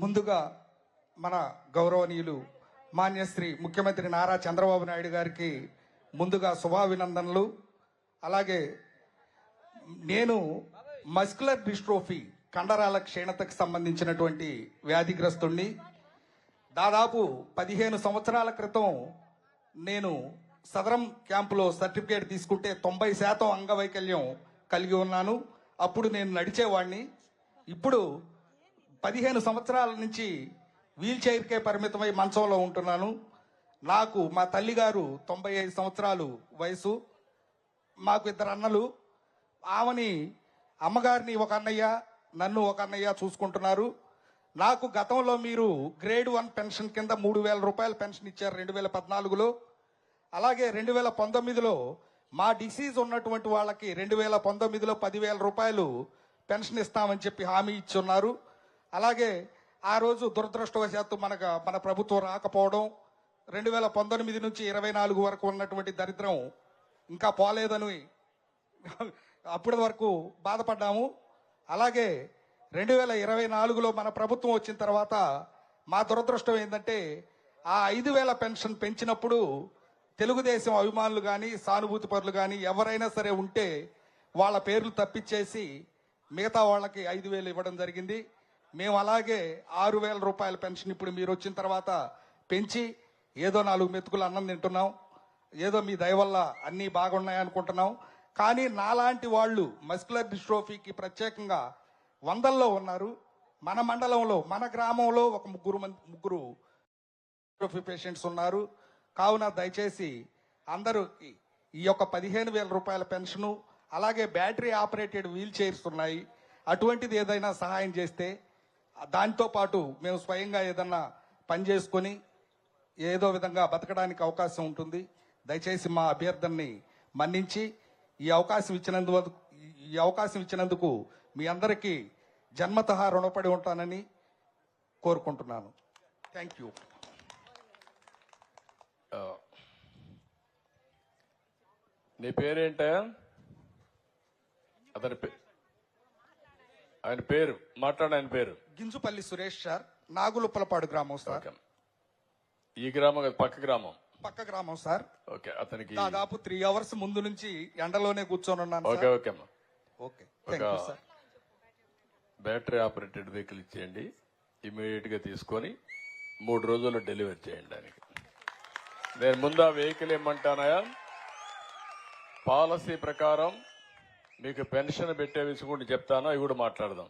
ముందుగా మన గౌరవనీయులు మాన్యశ్రీ ముఖ్యమంత్రి నారా చంద్రబాబు నాయుడు గారికి ముందుగా శుభాభినందనలు. అలాగే నేను మస్కులర్ డిస్ట్రోఫీ కండరాల క్షీణతకు సంబంధించినటువంటి వ్యాధిగ్రస్తుణ్ణి. దాదాపు పదిహేను సంవత్సరాల క్రితం నేను సదరం క్యాంపులో సర్టిఫికేట్ తీసుకుంటే తొంభై శాతం అంగవైకల్యం కలిగి ఉన్నాను. అప్పుడు నేను నడిచేవాడిని ఇప్పుడు పదిహేను సంవత్సరాల నుంచి వీల్ చైర్కే పరిమితమై మంచంలో ఉంటున్నాను. నాకు మా తల్లిగారు తొంభై ఐదు సంవత్సరాలు వయసు. మాకు ఇద్దరు అన్నలు. ఆమెని అమ్మగారిని ఒక అన్నయ్య నన్ను ఒక అన్నయ్య చూసుకుంటున్నారు. నాకు గతంలో మీరు గ్రేడ్ వన్ పెన్షన్ కింద మూడు వేల రూపాయల పెన్షన్ ఇచ్చారు రెండు వేల పద్నాలుగులో. అలాగే రెండు వేల పంతొమ్మిదిలో మా డిసీజ్ ఉన్నటువంటి వాళ్ళకి రెండు వేల పంతొమ్మిదిలో పదివేల రూపాయలు పెన్షన్ ఇస్తామని చెప్పి హామీ ఇచ్చున్నారు. అలాగే ఆ రోజు దురదృష్టవశాత్తు మనకు మన ప్రభుత్వం రాకపోవడం రెండు వేల పంతొమ్మిది నుంచి ఇరవై నాలుగు వరకు ఉన్నటువంటి దరిద్రం ఇంకా పోలేదని అప్పటి వరకు బాధపడ్డాము. అలాగే రెండు వేల ఇరవై నాలుగులో మన ప్రభుత్వం వచ్చిన తర్వాత మా దురదృష్టం ఏంటంటే ఆ ఐదు వేల పెన్షన్ పెంచినప్పుడు తెలుగుదేశం అభిమానులు కానీ సానుభూతి పరులు కానీ ఎవరైనా సరే ఉంటే వాళ్ళ పేర్లు తప్పించేసి మిగతా వాళ్ళకి ఐదు వేలు ఇవ్వడం జరిగింది. మేము అలాగే ఆరు వేల రూపాయల పెన్షన్ ఇప్పుడు మీరు వచ్చిన తర్వాత పెంచి ఏదో నాలుగు మెతుకులు అన్నం తింటున్నాం ఏదో మీ దయ వల్ల అన్నీ బాగున్నాయి అనుకుంటున్నాం. కానీ నాలాంటి వాళ్ళు మస్కులర్ డిస్ట్రోఫీకి ప్రత్యేకంగా వందల్లో ఉన్నారు. మన మండలంలో మన గ్రామంలో ఒక ముగ్గురు ముగ్గురు డిస్ట్రోఫీ పేషెంట్స్ ఉన్నారు. కావున దయచేసి అందరూ ఈ- ఈ యొక్క పదిహేను వేల రూపాయల పెన్షను అలాగే బ్యాటరీ ఆపరేటెడ్ వీల్ చైర్స్ ఉన్నాయి. అటువంటిది ఏదైనా సహాయం చేస్తే దాంతో పాటు మేము స్వయంగా ఏదన్నా పని చేసుకొని ఏదో విధంగా బతకడానికి అవకాశం ఉంటుంది. దయచేసి మా అభ్యర్థనని మన్నించి ఈ అవకాశం ఇచ్చినందుకు ఈ అవకాశం ఇచ్చినందుకు మీ అందరికీ జన్మతహా రుణపడి ఉంటానని కోరుకుంటున్నాను. థ్యాంక్ యూ నీ పేరేంట అతని పే- ఆయన పేరు మాట్లాడు ఆయన పేరు. గింజుపల్లి సురేష్ సార్ నాగులుప్పలపాడు గ్రామం సార్. ఓకే. ఈ గ్రామం కాదు, పక్క గ్రామం. పక్క గ్రామం సార్. ఓకే అతనికి దాదాపు త్రీ అవర్స్ ముందు నుంచి ఎండలోనే కూర్చొని ఉన్నాను ఓకే సార్. ఓకే అమ్మా. ఓకే థ్యాంక్ యూ ఒక- సార్. బ్యాటరీ ఆపరేటెడ్ వెహికల్ ఇచ్చేయండి. ఇమీడియట్గా తీసుకొని మూడు రోజుల్లో డెలివరీ చేయండి దానికి నేను ముందు ఆ వెహికల్ ఏమంటానయా పాలసీ ప్రకారం మీకు పెన్షన్ పెట్టే విషయం కూడా చెప్తాను అవి కూడా మాట్లాడదాం.